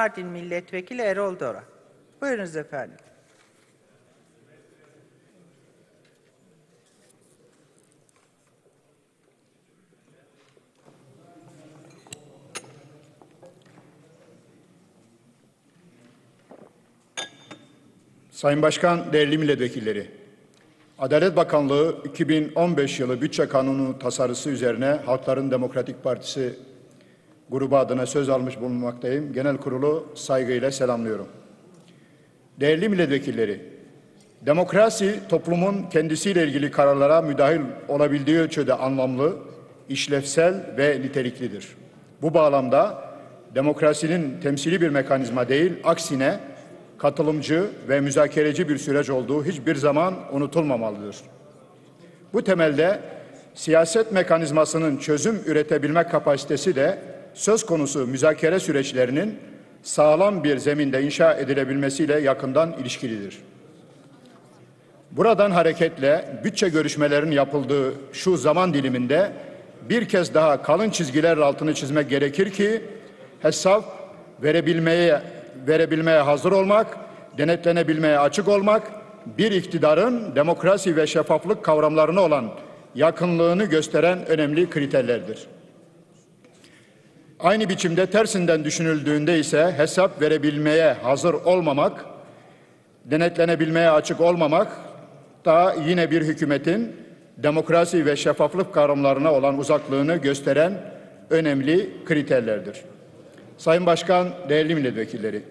Mardin Milletvekili Erol Dora. Buyurunuz efendim. Sayın Başkan, değerli milletvekilleri, Adalet Bakanlığı 2015 yılı bütçe kanunu tasarısı üzerine Halkların Demokratik Partisi grubu adına söz almış bulunmaktayım. Genel kurulu saygıyla selamlıyorum. Değerli milletvekilleri, demokrasi toplumun kendisiyle ilgili kararlara müdahil olabildiği ölçüde anlamlı, işlevsel ve niteliklidir. Bu bağlamda demokrasinin temsili bir mekanizma değil, aksine katılımcı ve müzakereci bir süreç olduğu hiçbir zaman unutulmamalıdır. Bu temelde siyaset mekanizmasının çözüm üretebilme kapasitesi de söz konusu müzakere süreçlerinin sağlam bir zeminde inşa edilebilmesiyle yakından ilişkilidir. Buradan hareketle bütçe görüşmelerinin yapıldığı şu zaman diliminde bir kez daha kalın çizgiler altını çizmek gerekir ki hesap verebilmeye verebilmeye hazır olmak, denetlenebilmeye açık olmak, bir iktidarın demokrasi ve şeffaflık kavramlarına olan yakınlığını gösteren önemli kriterlerdir. Aynı biçimde tersinden düşünüldüğünde ise hesap verebilmeye hazır olmamak, denetlenebilmeye açık olmamak da yine bir hükümetin demokrasi ve şeffaflık kavramlarına olan uzaklığını gösteren önemli kriterlerdir. Sayın Başkan, değerli milletvekilleri,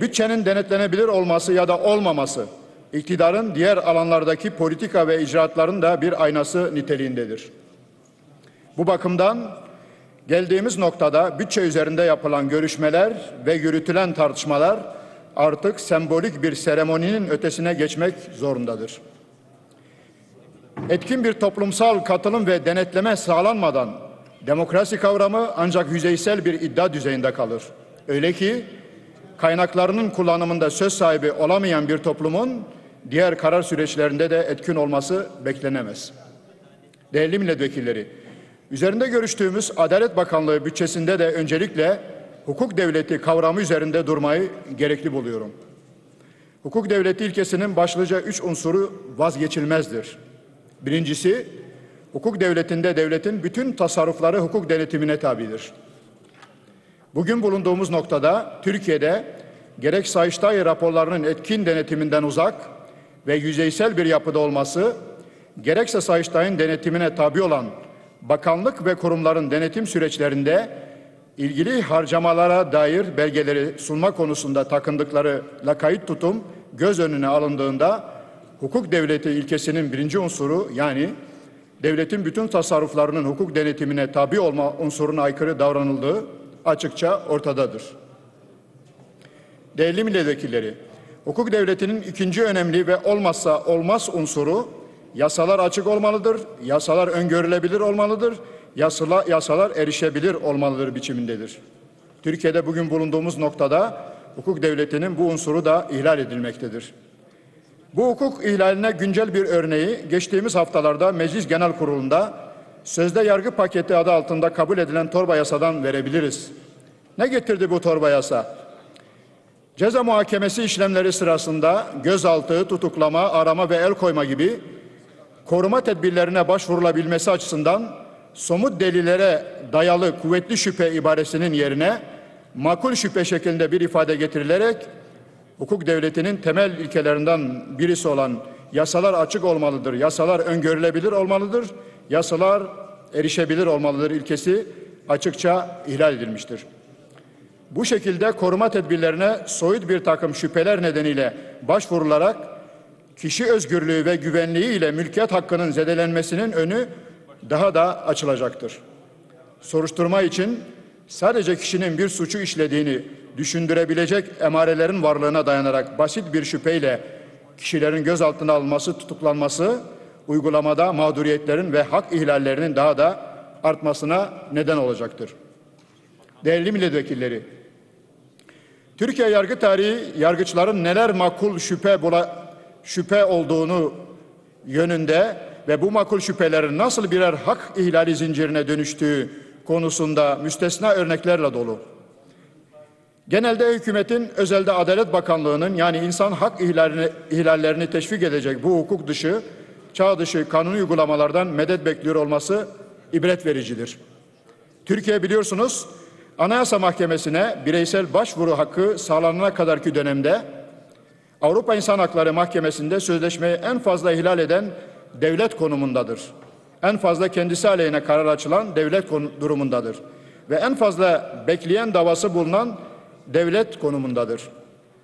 bütçenin denetlenebilir olması ya da olmaması, iktidarın diğer alanlardaki politika ve icraatların da bir aynası niteliğindedir. Bu bakımdan geldiğimiz noktada bütçe üzerinde yapılan görüşmeler ve yürütülen tartışmalar artık sembolik bir seremoninin ötesine geçmek zorundadır. Etkin bir toplumsal katılım ve denetleme sağlanmadan demokrasi kavramı ancak yüzeysel bir iddia düzeyinde kalır. Öyle ki kaynaklarının kullanımında söz sahibi olamayan bir toplumun diğer karar süreçlerinde de etkin olması beklenemez. Değerli milletvekilleri, üzerinde görüştüğümüz Adalet Bakanlığı bütçesinde de öncelikle hukuk devleti kavramı üzerinde durmayı gerekli buluyorum. Hukuk devleti ilkesinin başlıca üç unsuru vazgeçilmezdir. Birincisi, hukuk devletinde devletin bütün tasarrufları hukuk denetimine tabidir. Bugün bulunduğumuz noktada Türkiye'de gerek Sayıştay raporlarının etkin denetiminden uzak ve yüzeysel bir yapıda olması, gerekse Sayıştay'ın denetimine tabi olan bakanlık ve kurumların denetim süreçlerinde ilgili harcamalara dair belgeleri sunma konusunda takındıkları lakayt tutum göz önüne alındığında hukuk devleti ilkesinin birinci unsuru yani devletin bütün tasarruflarının hukuk denetimine tabi olma unsuruna aykırı davranıldığı açıkça ortadadır. Değerli milletvekilleri, hukuk devletinin ikinci önemli ve olmazsa olmaz unsuru yasalar açık olmalıdır, yasalar öngörülebilir olmalıdır, yasalar, yasalar erişebilir olmalıdır biçimindedir. Türkiye'de bugün bulunduğumuz noktada hukuk devletinin bu unsuru da ihlal edilmektedir. Bu hukuk ihlaline güncel bir örneği geçtiğimiz haftalarda Meclis Genel Kurulu'nda sözde yargı paketi adı altında kabul edilen torba yasadan verebiliriz. Ne getirdi bu torba yasa? Ceza muhakemesi işlemleri sırasında gözaltı, tutuklama, arama ve el koyma gibi koruma tedbirlerine başvurulabilmesi açısından somut delillere dayalı kuvvetli şüphe ibaresinin yerine makul şüphe şeklinde bir ifade getirilerek hukuk devletinin temel ilkelerinden birisi olan yasalar açık olmalıdır, yasalar öngörülebilir olmalıdır, yasalar erişebilir olmalıdır ilkesi açıkça ihlal edilmiştir. Bu şekilde koruma tedbirlerine soyut bir takım şüpheler nedeniyle başvurularak kişi özgürlüğü ve güvenliği ile mülkiyet hakkının zedelenmesinin önü daha da açılacaktır. Soruşturma için sadece kişinin bir suçu işlediğini düşündürebilecek emarelerin varlığına dayanarak basit bir şüpheyle kişilerin gözaltına alınması, tutuklanması uygulamada mağduriyetlerin ve hak ihlallerinin daha da artmasına neden olacaktır. Değerli milletvekilleri, Türkiye yargı tarihi yargıçların neler makul şüphe bula, şüphe olduğunu yönünde ve bu makul şüphelerin nasıl birer hak ihlali zincirine dönüştüğü konusunda müstesna örneklerle dolu. Genelde hükümetin, özelde Adalet Bakanlığı'nın yani insan hak ihlalini, ihlallerini teşvik edecek bu hukuk dışı, çağ dışı kanuni uygulamalardan medet bekliyor olması ibret vericidir. Türkiye biliyorsunuz Anayasa Mahkemesi'ne bireysel başvuru hakkı sağlanana kadarki dönemde Avrupa İnsan Hakları Mahkemesi'nde sözleşmeyi en fazla ihlal eden devlet konumundadır. En fazla kendisi aleyhine karar açılan devlet durumundadır. Ve en fazla bekleyen davası bulunan devlet konumundadır.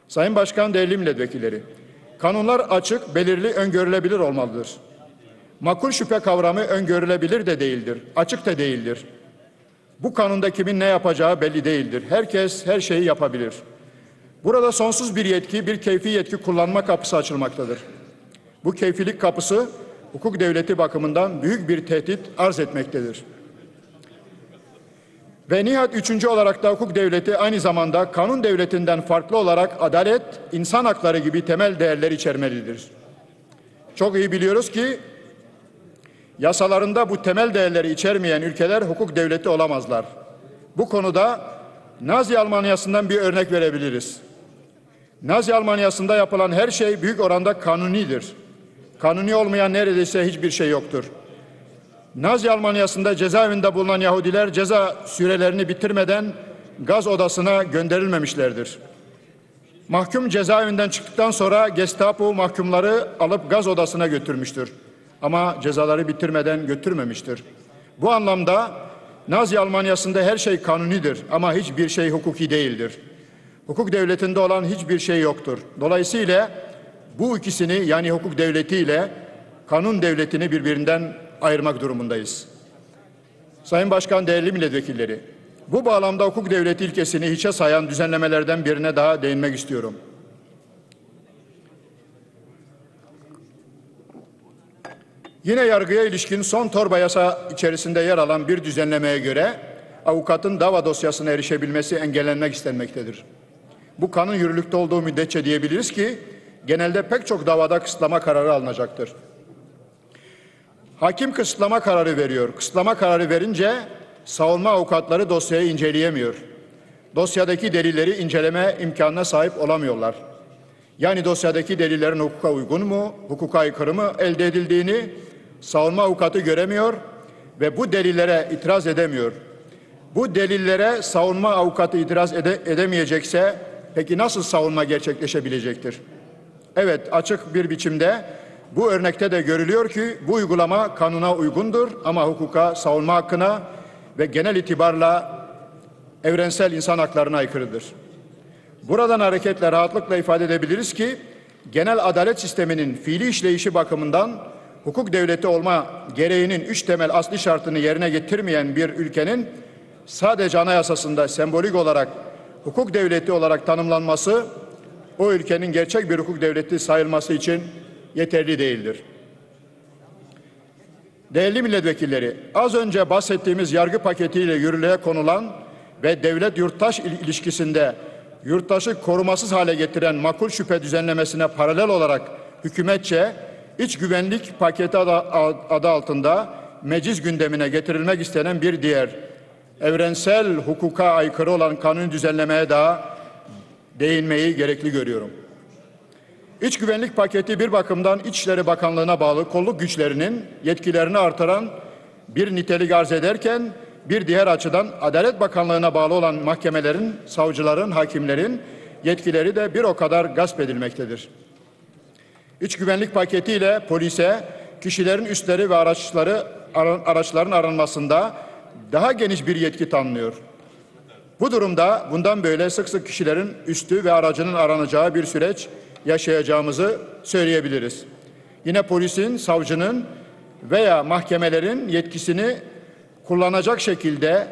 Sayın Başkan, değerli milletvekilleri, kanunlar açık, belirli, öngörülebilir olmalıdır. Makul şüphe kavramı öngörülebilir de değildir, açık da değildir. Bu kanunda kimin ne yapacağı belli değildir. Herkes her şeyi yapabilir. Burada sonsuz bir yetki, bir keyfi yetki kullanma kapısı açılmaktadır. Bu keyfilik kapısı hukuk devleti bakımından büyük bir tehdit arz etmektedir. Ve nihayet üçüncü olarak da hukuk devleti aynı zamanda kanun devletinden farklı olarak adalet, insan hakları gibi temel değerler içermelidir. Çok iyi biliyoruz ki yasalarında bu temel değerleri içermeyen ülkeler hukuk devleti olamazlar. Bu konuda Nazi Almanyası'ndan bir örnek verebiliriz. Nazi Almanyası'nda yapılan her şey büyük oranda kanunidir. Kanuni olmayan neredeyse hiçbir şey yoktur. Nazi Almanyası'nda cezaevinde bulunan Yahudiler ceza sürelerini bitirmeden gaz odasına gönderilmemişlerdir. Mahkum cezaevinden çıktıktan sonra Gestapo mahkumları alıp gaz odasına götürmüştür. Ama cezaları bitirmeden götürmemiştir. Bu anlamda Nazi Almanyası'nda her şey kanunidir ama hiçbir şey hukuki değildir. Hukuk devletinde olan hiçbir şey yoktur. Dolayısıyla bu ikisini yani hukuk devleti ile kanun devletini birbirinden ayırmak durumundayız. Sayın Başkan, değerli milletvekilleri, bu bağlamda hukuk devleti ilkesini hiçe sayan düzenlemelerden birine daha değinmek istiyorum. Yine yargıya ilişkin son torba yasa içerisinde yer alan bir düzenlemeye göre avukatın dava dosyasına erişebilmesi engellenmek istenmektedir. Bu kanun yürürlükte olduğu müddetçe diyebiliriz ki genelde pek çok davada kısıtlama kararı alınacaktır. Hakim kısıtlama kararı veriyor. Kısıtlama kararı verince savunma avukatları dosyayı inceleyemiyor. Dosyadaki delilleri inceleme imkanına sahip olamıyorlar. Yani dosyadaki delillerin hukuka uygun mu, hukuka aykırı mı elde edildiğini savunma avukatı göremiyor ve bu delillere itiraz edemiyor. Bu delillere savunma avukatı itiraz ede- edemeyecekse peki nasıl savunma gerçekleşebilecektir? Evet açık bir biçimde bu örnekte de görülüyor ki bu uygulama kanuna uygundur ama hukuka, savunma hakkına ve genel itibarla evrensel insan haklarına aykırıdır. Buradan hareketle rahatlıkla ifade edebiliriz ki genel adalet sisteminin fiili işleyişi bakımından hukuk devleti olma gereğinin üç temel asli şartını yerine getirmeyen bir ülkenin sadece anayasasında sembolik olarak hukuk devleti olarak tanımlanması o ülkenin gerçek bir hukuk devleti sayılması için yeterli değildir. Değerli milletvekilleri, az önce bahsettiğimiz yargı paketiyle yürürlüğe konulan ve devlet yurttaş il- ilişkisinde yurttaşı korumasız hale getiren makul şüphe düzenlemesine paralel olarak hükümetçe iç güvenlik paketi adı altında meclis gündemine getirilmek istenen bir diğer evrensel hukuka aykırı olan kanun düzenlemeye daha değinmeyi gerekli görüyorum. İç güvenlik paketi bir bakımdan İçişleri Bakanlığı'na bağlı kolluk güçlerinin yetkilerini artıran bir nitelik arz ederken bir diğer açıdan Adalet Bakanlığı'na bağlı olan mahkemelerin, savcıların, hakimlerin yetkileri de bir o kadar gasp edilmektedir. İç güvenlik paketiyle polise kişilerin üstleri ve araçları araçların aranmasında daha geniş bir yetki tanınıyor. Bu durumda bundan böyle sık sık kişilerin üstü ve aracının aranacağı bir süreç yaşayacağımızı söyleyebiliriz. Yine polisin, savcının veya mahkemelerin yetkisini kullanacak şekilde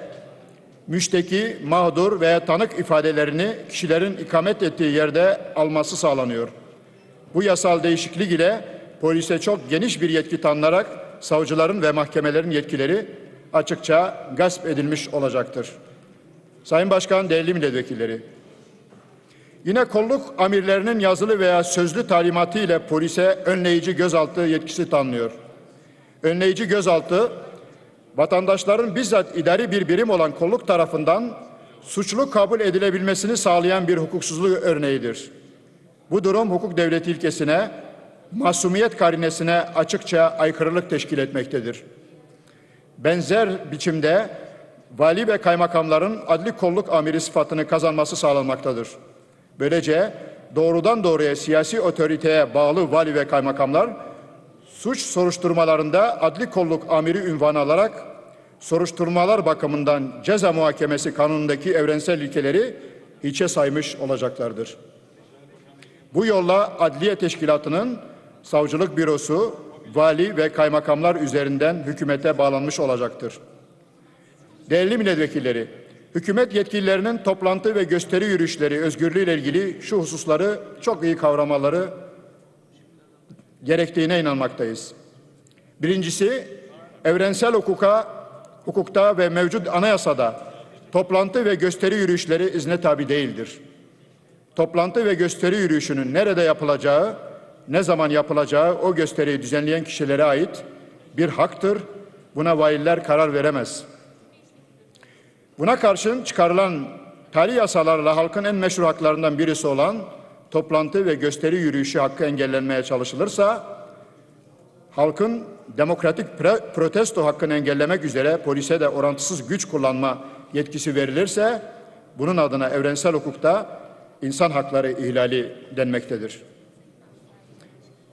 müşteki, mağdur veya tanık ifadelerini kişilerin ikamet ettiği yerde alması sağlanıyor. Bu yasal değişiklik ile polise çok geniş bir yetki tanınarak savcıların ve mahkemelerin yetkileri açıkça gasp edilmiş olacaktır. Sayın Başkan, değerli milletvekilleri, yine kolluk amirlerinin yazılı veya sözlü talimatı ile polise önleyici gözaltı yetkisi tanınıyor. Önleyici gözaltı, vatandaşların bizzat idari bir birim olan kolluk tarafından suçlu kabul edilebilmesini sağlayan bir hukuksuzluk örneğidir. Bu durum hukuk devleti ilkesine, masumiyet karinesine açıkça aykırılık teşkil etmektedir. Benzer biçimde vali ve kaymakamların adli kolluk amiri sıfatını kazanması sağlanmaktadır. Böylece doğrudan doğruya siyasi otoriteye bağlı vali ve kaymakamlar suç soruşturmalarında adli kolluk amiri ünvanı alarak soruşturmalar bakımından ceza muhakemesi kanunundaki evrensel ilkeleri hiçe saymış olacaklardır. Bu yolla Adliye Teşkilatı'nın savcılık bürosu, vali ve kaymakamlar üzerinden hükümete bağlanmış olacaktır. Değerli milletvekilleri, hükümet yetkililerinin toplantı ve gösteri yürüyüşleri özgürlüğü ile ilgili şu hususları çok iyi kavramaları gerektiğine inanmaktayız. Birincisi, evrensel hukuka, hukukta ve mevcut anayasada toplantı ve gösteri yürüyüşleri izne tabi değildir. Toplantı ve gösteri yürüyüşünün nerede yapılacağı, ne zaman yapılacağı o gösteriyi düzenleyen kişilere ait bir haktır. Buna valiler karar veremez. Buna karşın çıkarılan tali yasalarla halkın en meşru haklarından birisi olan toplantı ve gösteri yürüyüşü hakkı engellenmeye çalışılırsa, halkın demokratik protesto hakkını engellemek üzere polise de orantısız güç kullanma yetkisi verilirse, bunun adına evrensel hukukta insan hakları ihlali denmektedir.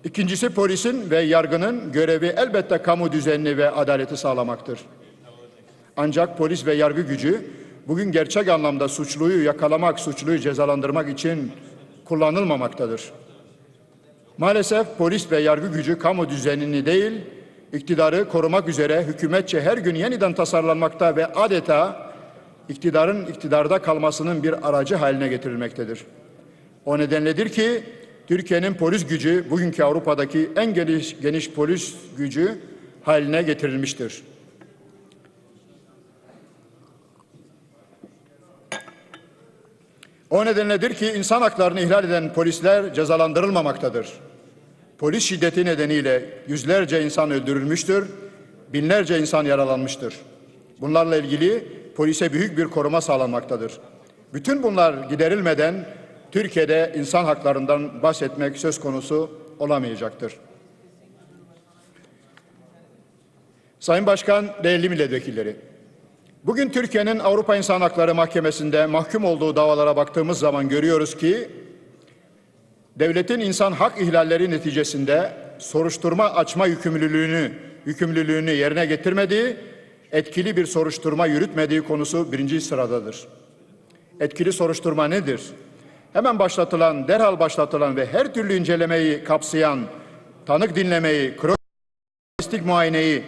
İkincisi polisin ve yargının görevi elbette kamu düzenini ve adaleti sağlamaktır. Ancak polis ve yargı gücü bugün gerçek anlamda suçluyu yakalamak, suçluyu cezalandırmak için kullanılmamaktadır. Maalesef polis ve yargı gücü kamu düzenini değil, iktidarı korumak üzere hükümetçe her gün yeniden tasarlanmakta ve adeta iktidarın iktidarda kalmasının bir aracı haline getirilmektedir. O nedenledir ki Türkiye'nin polis gücü bugünkü Avrupa'daki en geniş, geniş polis gücü haline getirilmiştir. O nedenledir ki insan haklarını ihlal eden polisler cezalandırılmamaktadır. Polis şiddeti nedeniyle yüzlerce insan öldürülmüştür, binlerce insan yaralanmıştır. Bunlarla ilgili polise büyük bir koruma sağlanmaktadır. Bütün bunlar giderilmeden Türkiye'de insan haklarından bahsetmek söz konusu olamayacaktır. Sayın Başkan, değerli milletvekilleri, bugün Türkiye'nin Avrupa İnsan Hakları Mahkemesi'nde mahkum olduğu davalara baktığımız zaman görüyoruz ki, devletin insan hak ihlalleri neticesinde soruşturma açma yükümlülüğünü, yükümlülüğünü yerine getirmediği, etkili bir soruşturma yürütmediği konusu birinci sıradadır. Etkili soruşturma nedir? Hemen başlatılan, derhal başlatılan ve her türlü incelemeyi kapsayan tanık dinlemeyi, kronolojik muayeneyi,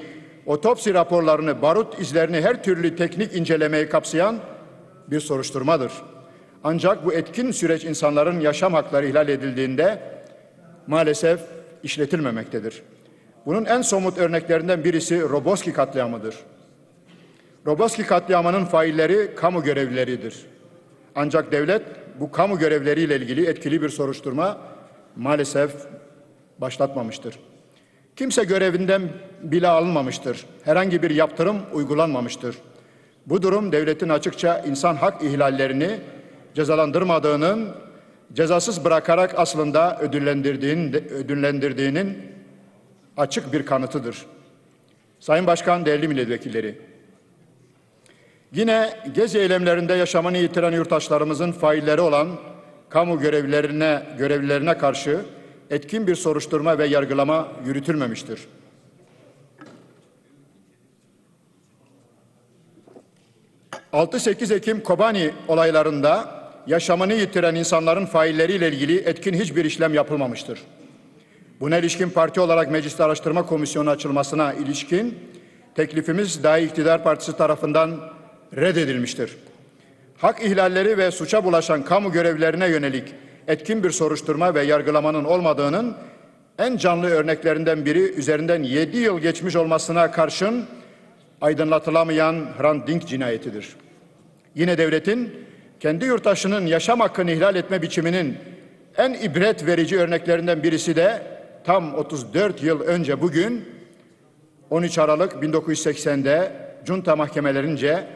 otopsi raporlarını, barut izlerini her türlü teknik incelemeyi kapsayan bir soruşturmadır. Ancak bu etkin süreç insanların yaşam hakları ihlal edildiğinde maalesef işletilmemektedir. Bunun en somut örneklerinden birisi Roboski katliamıdır. Roboski katliamının failleri kamu görevlileridir. Ancak devlet bu kamu görevleriyle ilgili etkili bir soruşturma maalesef başlatmamıştır. Kimse görevinden bile alınmamıştır. Herhangi bir yaptırım uygulanmamıştır. Bu durum devletin açıkça insan hak ihlallerini cezalandırmadığının, cezasız bırakarak aslında ödüllendirdiğinin, ödüllendirdiğinin açık bir kanıtıdır. Sayın Başkan, değerli milletvekilleri, Yine gezi eylemlerinde yaşamını yitiren yurttaşlarımızın failleri olan kamu görevlilerine, görevlilerine karşı etkin bir soruşturma ve yargılama yürütülmemiştir. ...6-8 Ekim Kobani olaylarında yaşamını yitiren insanların failleriyle ilgili etkin hiçbir işlem yapılmamıştır. Buna ilişkin parti olarak Meclis Araştırma Komisyonu açılmasına ilişkin teklifimiz dahi iktidar partisi tarafından reddedilmiştir. Hak ihlalleri ve suça bulaşan kamu görevlilerine yönelik etkin bir soruşturma ve yargılamanın olmadığının en canlı örneklerinden biri üzerinden 7 yıl geçmiş olmasına karşın aydınlatılamayan Hrant Dink cinayetidir. Yine devletin kendi yurttaşının yaşam hakkını ihlal etme biçiminin en ibret verici örneklerinden birisi de tam 34 yıl önce bugün 13 Aralık 1980'de junta mahkemelerince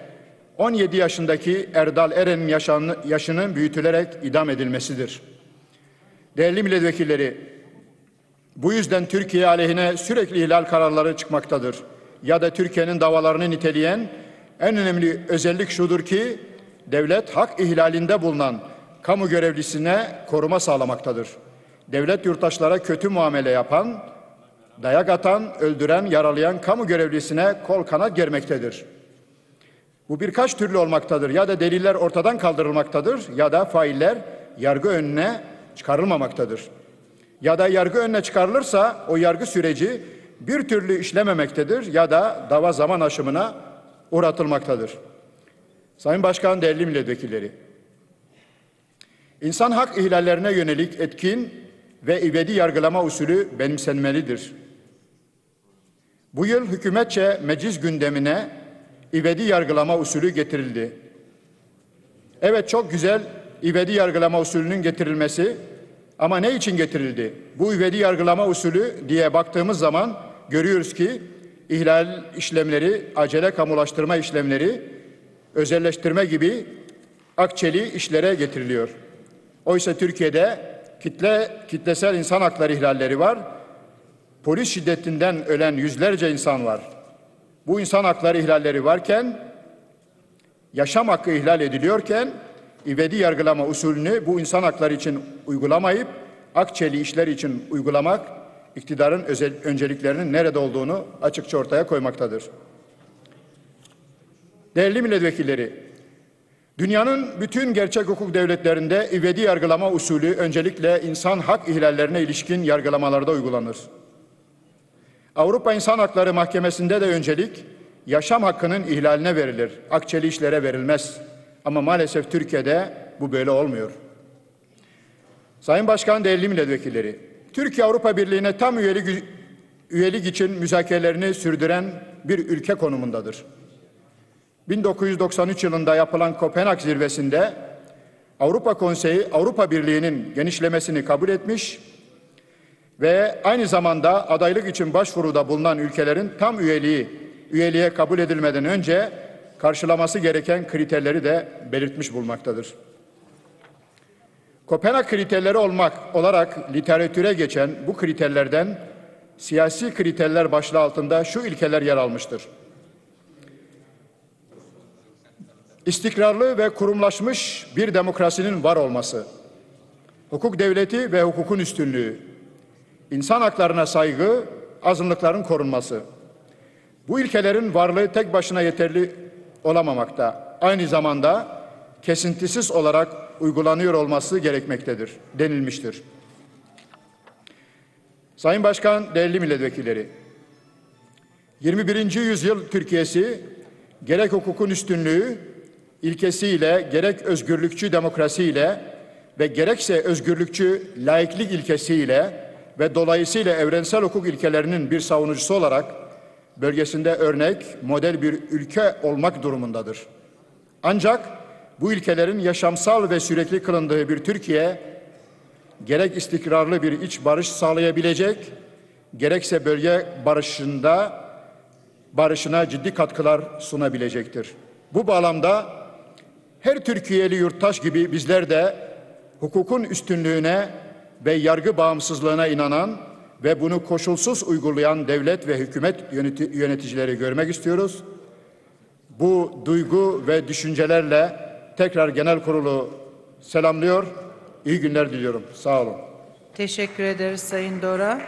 17 yaşındaki Erdal Eren'in yaşının büyütülerek idam edilmesidir. Değerli milletvekilleri, bu yüzden Türkiye aleyhine sürekli ihlal kararları çıkmaktadır. Ya da Türkiye'nin davalarını niteleyen en önemli özellik şudur ki devlet hak ihlalinde bulunan kamu görevlisine koruma sağlamaktadır. Devlet yurttaşlara kötü muamele yapan, dayak atan, öldüren, yaralayan kamu görevlisine kol kanat germektedir. Bu birkaç türlü olmaktadır. Ya da deliller ortadan kaldırılmaktadır ya da failler yargı önüne çıkarılmamaktadır. Ya da yargı önüne çıkarılırsa o yargı süreci bir türlü işlememektedir ya da dava zaman aşımına uğratılmaktadır. Sayın Başkan, değerli milletvekilleri, insan hak ihlallerine yönelik etkin ve ibedi yargılama usulü benimsenmelidir. Bu yıl hükümetçe meclis gündemine ibedi yargılama usulü getirildi. Evet çok güzel ibedi yargılama usulünün getirilmesi ama ne için getirildi? Bu ibedi yargılama usulü diye baktığımız zaman görüyoruz ki ihlal işlemleri, acele kamulaştırma işlemleri, özelleştirme gibi akçeli işlere getiriliyor. Oysa Türkiye'de kitle kitlesel insan hakları ihlalleri var. Polis şiddetinden ölen yüzlerce insan var. Bu insan hakları ihlalleri varken, yaşam hakkı ihlal ediliyorken, ivedi yargılama usulünü bu insan hakları için uygulamayıp, akçeli işler için uygulamak, iktidarın özel, önceliklerinin nerede olduğunu açıkça ortaya koymaktadır. Değerli milletvekilleri, dünyanın bütün gerçek hukuk devletlerinde ivedi yargılama usulü öncelikle insan hak ihlallerine ilişkin yargılamalarda uygulanır. Avrupa İnsan Hakları Mahkemesi'nde de öncelik yaşam hakkının ihlaline verilir. Akçeli işlere verilmez. Ama maalesef Türkiye'de bu böyle olmuyor. Sayın Başkan, değerli milletvekilleri, Türkiye Avrupa Birliği'ne tam üyelik, üyelik için müzakerelerini sürdüren bir ülke konumundadır. 1993 yılında yapılan Kopenhag zirvesinde Avrupa Konseyi Avrupa Birliği'nin genişlemesini kabul etmiş ve aynı zamanda adaylık için başvuruda bulunan ülkelerin tam üyeliği üyeliğe kabul edilmeden önce karşılaması gereken kriterleri de belirtmiş bulmaktadır. Kopenhag kriterleri olmak olarak literatüre geçen bu kriterlerden siyasi kriterler başlığı altında şu ilkeler yer almıştır. İstikrarlı ve kurumlaşmış bir demokrasinin var olması, hukuk devleti ve hukukun üstünlüğü, insan haklarına saygı, azınlıkların korunması. Bu ilkelerin varlığı tek başına yeterli olamamakta. Aynı zamanda kesintisiz olarak uygulanıyor olması gerekmektedir, denilmiştir. Sayın Başkan, değerli milletvekilleri, 21. yüzyıl Türkiye'si gerek hukukun üstünlüğü ilkesiyle, gerek özgürlükçü demokrasiyle ve gerekse özgürlükçü laiklik ilkesiyle ve dolayısıyla evrensel hukuk ilkelerinin bir savunucusu olarak bölgesinde örnek, model bir ülke olmak durumundadır. Ancak bu ilkelerin yaşamsal ve sürekli kılındığı bir Türkiye, gerek istikrarlı bir iç barış sağlayabilecek, gerekse bölge barışında barışına ciddi katkılar sunabilecektir. Bu bağlamda her Türkiye'li yurttaş gibi bizler de hukukun üstünlüğüne ve yargı bağımsızlığına inanan ve bunu koşulsuz uygulayan devlet ve hükümet yöneti- yöneticileri görmek istiyoruz. Bu duygu ve düşüncelerle tekrar genel kurulu selamlıyor. İyi günler diliyorum. Sağ olun. Teşekkür ederiz Sayın Dora.